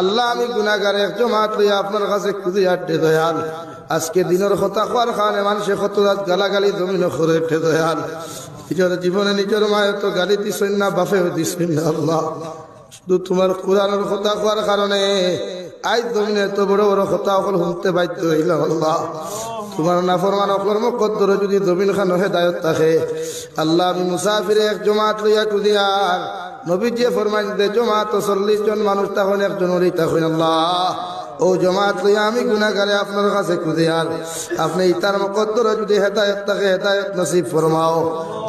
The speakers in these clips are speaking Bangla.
আল্লাহ, আমি গুনাগার এক জমাত লইয়া আপনার কাছে খুঁজে আটে দয়াল। আজকে দিনের কথা কোয়ার খানে মানুষে কত রাত গালাগালি জমিন করে উঠে দয়াল। নিজের জীবনে নিজের মায়ের তো গালি দিছেন না, বাপেও দিছেন না, আল্লাহ। শুধু তোমার কোরআনের কথা কোয়ার কারণে আজ জমিনে এত বড় বড় কথা অকল শুনতে বাধ্য হইলাম, আল্লাহ। তোমার নাফরমান অকলর মুকদ্দর যদি জমিন খান হেদায়ত থাকে, আল্লাহ, আমি মুসাফিরে এক জমাত লইয়া কুদিয়ার নবীজি ফরমাইন দে জমাত চল্লিশ জন মানুষ তখন একজন আল্লাহ। ও জমাত লইয়া আমি গুনাগারে আপনার কাছে কুদিয়ার আপনি ইতার মুকদ্দর যদি হেদায়ত থাকে হেদায়ত নসিব ফরমাও।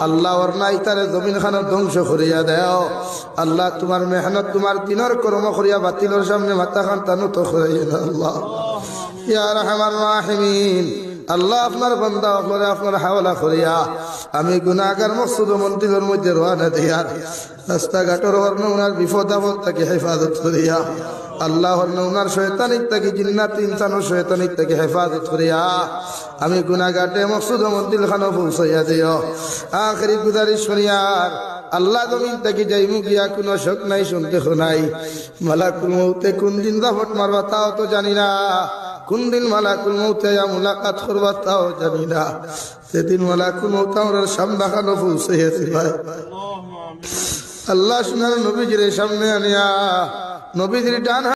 আল্লাহ না ইতারে জমিন খান ধ্বংস করিয়া দেও। আল্লাহ তোমার মেহনত তোমার দিনের কর্ম করিয়া বাতিলের সামনে মাথা খান তানু তো করাইয়া দাও, আল্লাহ। ইয়া রহমান রাহিমিন। আল্লাহ আপনার বন্দা, আপনার আপনার হাওলা করিয়া আমি গুনাগার মকসুদ মন্দিরের মধ্যে রোয়ানা দিয়ার রাস্তাঘাটের হর্ণ উনার বিপদ আপদ তাকে হেফাজত করিয়া, আল্লাহ তাকে তাকে হেফাজত আমি গুনাগাটে মকসুদ মন্দির খানো পৌঁছাইয়া দিও। আখরি গুজারিশ করিয়ার আল্লাহ জমিন থেকে যাইমু গিয়া কোনো শোক নাই শুনতে শোনাই মালাকুল মৌতে কোন দিন দাফট মারবা তাও তো জানি না। কোন দিন মালাকুল মৌতে মুলাকাত করবা তাও জানি না। সেদিন মালাকুল মৌতে আমরা সামনা খানো গেছি ভাই। আল্লাহ সোনার নবীজির সামনে আনিয়া নবীজির ডান